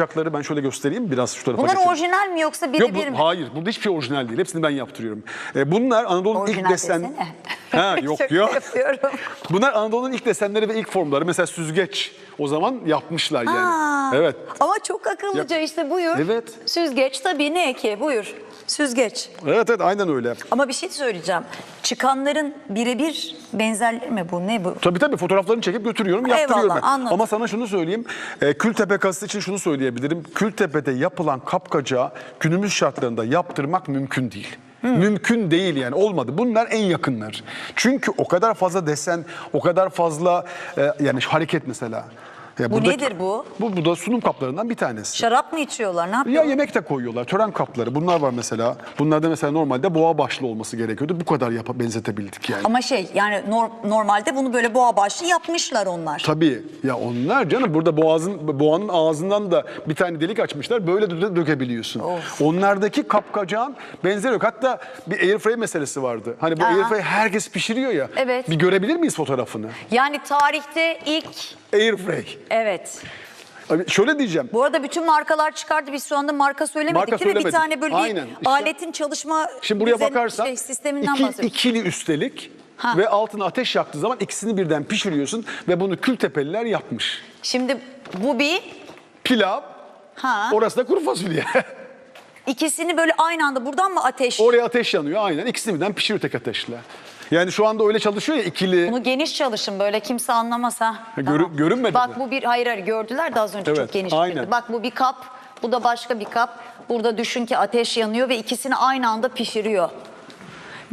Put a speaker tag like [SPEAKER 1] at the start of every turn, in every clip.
[SPEAKER 1] Ocakları ben şöyle göstereyim biraz şu tarafa
[SPEAKER 2] Bunlar
[SPEAKER 1] geçelim.
[SPEAKER 2] orijinal mi yoksa
[SPEAKER 1] Yok
[SPEAKER 2] birebir
[SPEAKER 1] bu,
[SPEAKER 2] mi?
[SPEAKER 1] hayır burada hiçbir şey orijinal değil. Hepsini ben yaptırıyorum. E, bunlar Anadolu'nun ilk
[SPEAKER 2] Orijinal
[SPEAKER 1] desen...
[SPEAKER 2] desene.
[SPEAKER 1] Ha yok
[SPEAKER 2] Şaka
[SPEAKER 1] yok.
[SPEAKER 2] yapıyorum.
[SPEAKER 1] Bunlar Anadolu'nun ilk desenleri ve ilk formları. Mesela süzgeç o zaman yapmışlar yani.
[SPEAKER 2] Aa,
[SPEAKER 1] Evet.
[SPEAKER 2] Ama çok akıllıca işte buyur.
[SPEAKER 1] Evet.
[SPEAKER 2] Süzgeç tabii ne ki buyur. Süzgeç.
[SPEAKER 1] Evet evet aynen öyle.
[SPEAKER 2] Ama bir şey söyleyeceğim. Çıkanların birebir benzerleri mi bu? Ne bu?
[SPEAKER 1] Tabii tabii fotoğraflarını çekip götürüyorum,
[SPEAKER 2] Eyvallah,
[SPEAKER 1] yaptırıyorum ben.
[SPEAKER 2] anladım.
[SPEAKER 1] Ama sana şunu söyleyeyim. E, Kültepe kazısı için şunu söyleyebilirim. Kültepe'de yapılan kapkacağı günümüz şartlarında yaptırmak mümkün değil. Mümkün değil yani olmadı. Bunlar en yakınlar. Çünkü o kadar fazla desen, o kadar fazla e, yani hareket mesela. Ya
[SPEAKER 2] Bu
[SPEAKER 1] buradaki-
[SPEAKER 2] nedir bu?
[SPEAKER 1] Bu, bu da sunum kaplarından bir tanesi.
[SPEAKER 2] Şarap mı içiyorlar? Ne
[SPEAKER 1] Ya
[SPEAKER 2] yapıyorlar?
[SPEAKER 1] yemek de koyuyorlar. Tören kapları. Bunlar var mesela. Bunlarda mesela normalde boğa başlı olması gerekiyordu. Bu kadar yapa benzetebildik yani.
[SPEAKER 2] Ama şey yani nor- normalde bunu böyle boğa başlı yapmışlar onlar.
[SPEAKER 1] Tabii. Ya onlar canım burada boğazın boğanın ağzından da bir tane delik açmışlar. Böyle dö- dökebiliyorsun.
[SPEAKER 2] Of.
[SPEAKER 1] Onlardaki kapkacağın benzeri yok. Hatta bir airfryer meselesi vardı. Hani bu
[SPEAKER 2] Aha.
[SPEAKER 1] airfryer herkes pişiriyor ya.
[SPEAKER 2] Evet.
[SPEAKER 1] Bir görebilir miyiz fotoğrafını?
[SPEAKER 2] Yani tarihte ilk
[SPEAKER 1] Airfryer.
[SPEAKER 2] Evet.
[SPEAKER 1] Abi Şöyle diyeceğim.
[SPEAKER 2] Bu arada bütün markalar çıkardı. Biz şu anda marka söylemedik
[SPEAKER 1] Marka
[SPEAKER 2] değil mi? Bir
[SPEAKER 1] söylemedik.
[SPEAKER 2] tane böyle
[SPEAKER 1] Aynen.
[SPEAKER 2] bir
[SPEAKER 1] İşte-
[SPEAKER 2] aletin çalışma
[SPEAKER 1] Şimdi buraya
[SPEAKER 2] düzen-
[SPEAKER 1] bakarsan
[SPEAKER 2] şey, sisteminden
[SPEAKER 1] iki,
[SPEAKER 2] bahsediyoruz.
[SPEAKER 1] ikili üstelik
[SPEAKER 2] Ha.
[SPEAKER 1] ve altına ateş yaktığı zaman ikisini birden pişiriyorsun ve bunu Kültepeliler yapmış.
[SPEAKER 2] Şimdi bu bir
[SPEAKER 1] Pilav,
[SPEAKER 2] ha
[SPEAKER 1] orası da kuru fasulye.
[SPEAKER 2] ikisini böyle aynı anda buradan mı ateş?
[SPEAKER 1] Oraya ateş yanıyor aynen. İkisini birden pişiriyor tek ateşle. Yani şu anda öyle çalışıyor ya ikili.
[SPEAKER 2] Bunu geniş çalışın böyle kimse anlamasa.
[SPEAKER 1] görü- görünmedi
[SPEAKER 2] Bak
[SPEAKER 1] mi?
[SPEAKER 2] bu bir hayır hayır gördüler de az önce
[SPEAKER 1] Evet,
[SPEAKER 2] çok geniş.
[SPEAKER 1] aynen.
[SPEAKER 2] Bak bu bir kap, bu da başka bir kap. Burada düşün ki ateş yanıyor ve ikisini aynı anda pişiriyor.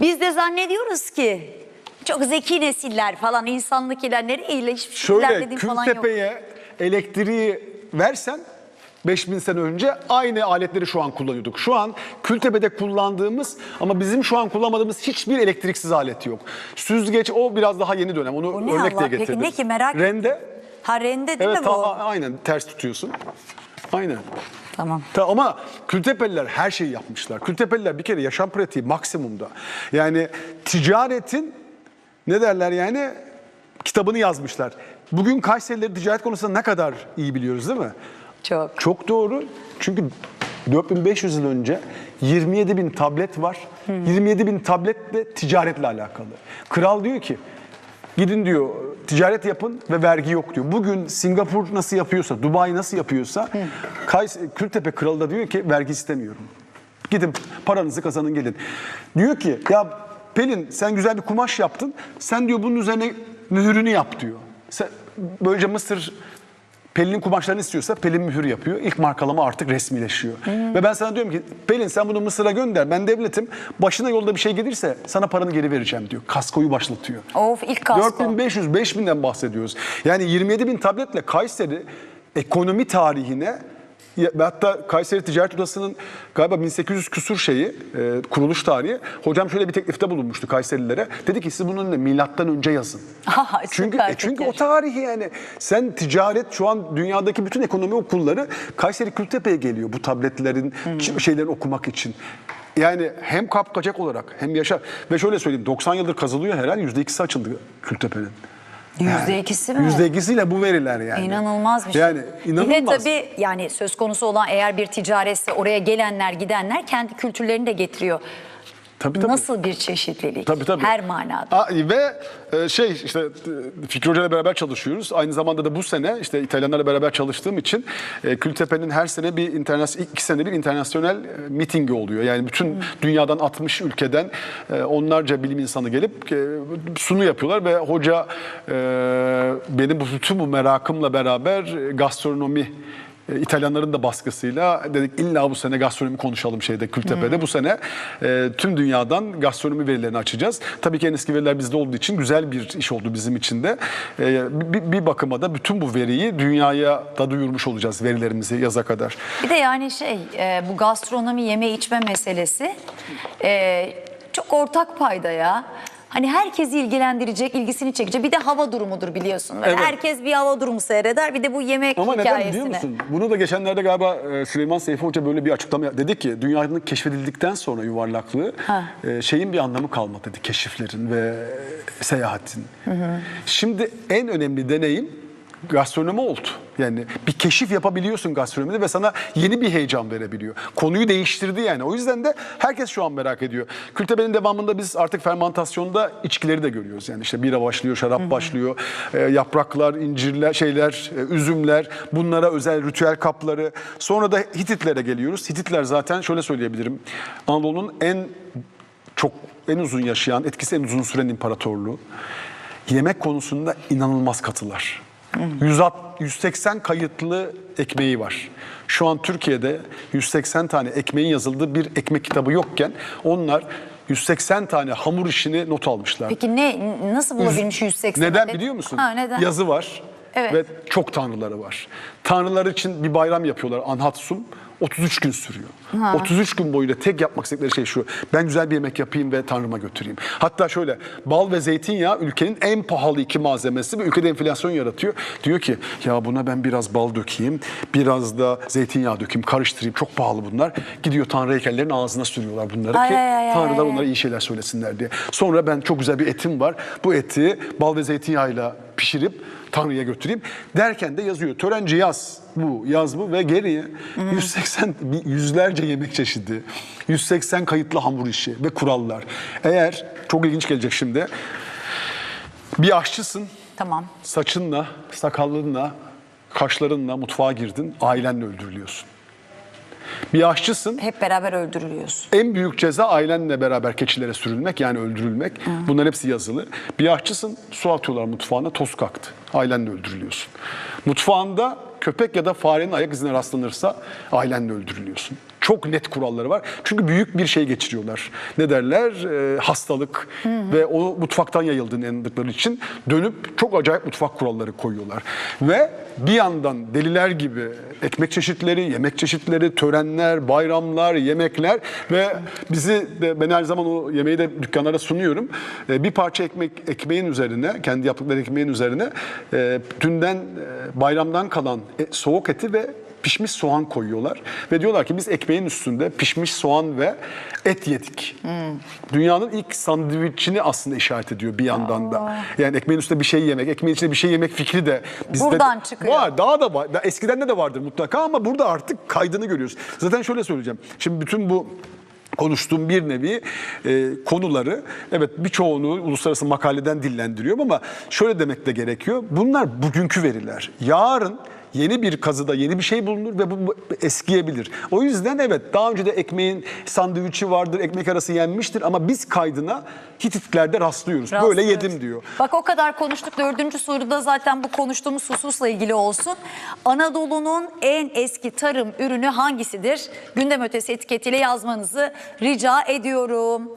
[SPEAKER 2] Biz de zannediyoruz ki çok zeki nesiller falan insanlık ilerleri şey
[SPEAKER 1] Şöyle
[SPEAKER 2] ilerlediğim falan yok.
[SPEAKER 1] Kültepe'ye elektriği versen 5000 sene önce aynı aletleri şu an kullanıyorduk. Şu an Kültepe'de kullandığımız ama bizim şu an kullanmadığımız hiçbir elektriksiz alet yok. Süzgeç o biraz daha yeni dönem. Onu
[SPEAKER 2] O ne
[SPEAKER 1] örnek
[SPEAKER 2] Allah?
[SPEAKER 1] diye
[SPEAKER 2] Peki
[SPEAKER 1] getirdim.
[SPEAKER 2] ne ki merak-
[SPEAKER 1] Rende.
[SPEAKER 2] Ha rende değil
[SPEAKER 1] Evet
[SPEAKER 2] mi bu?
[SPEAKER 1] aynen ters tutuyorsun. Aynen.
[SPEAKER 2] Tamam.
[SPEAKER 1] Ta- ama Kültepeliler her şeyi yapmışlar. Kültepeliler bir kere yaşam pratiği maksimumda. Yani ticaretin ne derler yani kitabını yazmışlar. Bugün Kayserileri ticaret konusunda ne kadar iyi biliyoruz değil mi?
[SPEAKER 2] Çok.
[SPEAKER 1] Çok doğru. Çünkü 4500 yıl önce 27 bin tablet var. 27 bin tabletle ticaretle alakalı. Kral diyor ki gidin diyor ticaret yapın ve vergi yok diyor. Bugün Singapur nasıl yapıyorsa, Dubai nasıl yapıyorsa Kays Kültepe kralı da diyor ki vergi istemiyorum. Gidin paranızı kazanın gelin. Diyor ki ya Pelin sen güzel bir kumaş yaptın. Sen diyor bunun üzerine mühürünü yap diyor. Sen, böylece Mısır Pelin'in kumaşlarını istiyorsa Pelin mühür yapıyor. İlk markalama artık resmileşiyor. Ve ben sana diyorum ki Pelin sen bunu Mısır'a gönder. Ben devletim. Başına yolda bir şey gelirse sana paranı geri vereceğim diyor. Kaskoyu başlatıyor.
[SPEAKER 2] Of ilk kasko.
[SPEAKER 1] 4500 5000'den bahsediyoruz. Yani 27 bin tabletle Kayseri ekonomi tarihine hatta Kayseri Ticaret Odası'nın galiba 1800 küsur şeyi e, kuruluş tarihi. Hocam şöyle bir teklifte bulunmuştu Kayserililere. Dedi ki siz bunun milattan önce yazın.
[SPEAKER 2] Aha,
[SPEAKER 1] çünkü e, çünkü o tarihi yani sen ticaret şu an dünyadaki bütün ekonomi okulları Kayseri Kültepe'ye geliyor bu tabletlerin ş- şeylerini okumak için. Yani hem kapkacak olarak hem yaşar ve şöyle söyleyeyim 90 yıldır kazılıyor herhalde %2'si açıldı Kültepe'nin.
[SPEAKER 2] Yüzde ikisi mi?
[SPEAKER 1] Yüzde ikisiyle bu veriler yani.
[SPEAKER 2] İnanılmaz bir şey.
[SPEAKER 1] Yani inanılmaz.
[SPEAKER 2] Bir de tabii yani söz konusu olan eğer bir ticaretse oraya gelenler gidenler kendi kültürlerini de getiriyor.
[SPEAKER 1] Tabii, tabii.
[SPEAKER 2] Nasıl bir çeşitlilik?
[SPEAKER 1] Tabii tabii.
[SPEAKER 2] Her manada.
[SPEAKER 1] Aa, ve e, şey işte Fikri Hoca'yla beraber çalışıyoruz. Aynı zamanda da bu sene işte İtalyanlarla beraber çalıştığım için e, Kültepe'nin her sene bir internasyonel iki sene bir internasyonel e, mitingi oluyor. Yani bütün dünyadan 60 ülkeden e, onlarca bilim insanı gelip e, sunu yapıyorlar ve hoca e, benim bu bütün bu merakımla beraber e, gastronomi e, İtalyanların da baskısıyla dedik illa bu sene gastronomi konuşalım şeyde Kültepe'de. Bu sene e, tüm dünyadan gastronomi verilerini açacağız. Tabii ki en eski veriler bizde olduğu için güzel bir iş oldu bizim için de. E, bir, bir bakıma da bütün bu veriyi dünyaya da duyurmuş olacağız verilerimizi yaza kadar.
[SPEAKER 2] Bir de yani şey e, bu gastronomi yeme içme meselesi e, çok ortak payda ya. Hani herkesi ilgilendirecek, ilgisini çekecek. Bir de hava durumudur biliyorsun. Böyle
[SPEAKER 1] Evet.
[SPEAKER 2] Herkes bir hava durumu seyreder. Bir de bu yemek
[SPEAKER 1] Ama neden
[SPEAKER 2] hikayesini.
[SPEAKER 1] biliyor musun? Bunu da geçenlerde galiba e, Süleyman Seyfi Hoca böyle bir açıklama. Dedi ki dünyanın keşfedildikten sonra yuvarlaklığı
[SPEAKER 2] Ha.
[SPEAKER 1] e, şeyin bir anlamı kalmadı dedi. Keşiflerin ve seyahatin. Şimdi en önemli deneyim gastronomi oldu. Yani bir keşif yapabiliyorsun gastronomide ve sana yeni bir heyecan verebiliyor. Konuyu değiştirdi yani. O yüzden de herkes şu an merak ediyor. Kültebe'nin devamında biz artık fermentasyonda içkileri de görüyoruz. Yani işte bira başlıyor, şarap başlıyor, e, yapraklar, incirler, şeyler, e, üzümler, bunlara özel ritüel kapları. Sonra da Hititlere geliyoruz. Hititler zaten şöyle söyleyebilirim. Anadolu'nun en çok en uzun yaşayan, etkisi en uzun süren imparatorluğu. Yemek konusunda inanılmaz katılar. 160 180 kayıtlı ekmeği var. Şu an Türkiye'de 180 tane ekmeğin yazıldığı bir ekmek kitabı yokken onlar 180 tane hamur işini not almışlar.
[SPEAKER 2] Peki ne nasıl bulabilmiş 180
[SPEAKER 1] Neden
[SPEAKER 2] adet?
[SPEAKER 1] biliyor musun?
[SPEAKER 2] Ha, neden?
[SPEAKER 1] Yazı var
[SPEAKER 2] Evet.
[SPEAKER 1] ve çok tanrıları var. Tanrılar için bir bayram yapıyorlar Anhatsum. 33 gün sürüyor. 33 gün boyunca tek yapmak istedikleri şey şu. Ben güzel bir yemek yapayım ve Tanrıma götüreyim. Hatta şöyle bal ve zeytinyağı ülkenin en pahalı iki malzemesi ve ülkede enflasyon yaratıyor. Diyor ki ya buna ben biraz bal dökeyim, biraz da zeytinyağı dökeyim, karıştırayım. Çok pahalı bunlar. Gidiyor Tanrı heykellerinin ağzına sürüyorlar bunları
[SPEAKER 2] Ay,
[SPEAKER 1] ki
[SPEAKER 2] ay, ay,
[SPEAKER 1] Tanrılar
[SPEAKER 2] ay.
[SPEAKER 1] onlara iyi şeyler söylesinler diye. Sonra ben çok güzel bir etim var. Bu eti bal ve zeytinyağıyla pişirip Tanrı'ya götüreyim. Derken de yazıyor. Törenci yaz bu, yaz bu ve geriye 180 bir- yüzlerce yemek çeşidi, 180 kayıtlı hamur işi ve kurallar. Eğer çok ilginç gelecek şimdi. Bir aşçısın.
[SPEAKER 2] Tamam.
[SPEAKER 1] Saçınla, sakallınla, kaşlarınla mutfağa girdin, ailenle öldürülüyorsun. Bir aşçısın.
[SPEAKER 2] Hep beraber öldürülüyorsun.
[SPEAKER 1] En büyük ceza ailenle beraber keçilere sürülmek yani öldürülmek. Bunların hepsi yazılı. Bir aşçısın su atıyorlar mutfağına toz kalktı. Ailenle öldürülüyorsun. Mutfağında köpek ya da farenin ayak izine rastlanırsa ailenle öldürülüyorsun. Çok net kuralları var. Çünkü büyük bir şey geçiriyorlar. Ne derler? Ee, hastalık ve o mutfaktan yayıldığını inandıkları için dönüp çok acayip mutfak kuralları koyuyorlar. Ve bir yandan deliler gibi ekmek çeşitleri, yemek çeşitleri, törenler, bayramlar, yemekler ve bizi de ben her zaman o yemeği de dükkanlara sunuyorum. Ee, Bir parça ekmek ekmeğin üzerine, kendi yaptıkları ekmeğin üzerine e, dünden e, bayramdan kalan e, soğuk eti ve pişmiş soğan koyuyorlar ve diyorlar ki biz ekmeğin üstünde pişmiş soğan ve et yedik. Dünyanın ilk sandviçini aslında işaret ediyor bir yandan da. Yani ekmeğin üstünde bir şey yemek, ekmeğin içinde bir şey yemek fikri de bizde
[SPEAKER 2] Buradan çıkıyor.
[SPEAKER 1] Var, daha da var. Eskiden de de vardır mutlaka ama burada artık kaydını görüyoruz. Zaten şöyle söyleyeceğim. Şimdi bütün bu konuştuğum bir nevi e, konuları evet birçoğunu uluslararası makaleden dillendiriyorum ama şöyle demek de gerekiyor. Bunlar bugünkü veriler. Yarın yeni bir kazıda yeni bir şey bulunur ve bu eskiyebilir. O yüzden evet daha önce de ekmeğin sandviçi vardır, ekmek arası yenmiştir ama biz kaydına Hititlerde rastlıyoruz. Böyle
[SPEAKER 2] Rastlıyoruz.
[SPEAKER 1] yedim diyor.
[SPEAKER 2] Bak o kadar konuştuk. Dördüncü soruda zaten bu konuştuğumuz hususla ilgili olsun. Anadolu'nun en eski tarım ürünü hangisidir? Gündem ötesi etiketiyle yazmanızı rica ediyorum.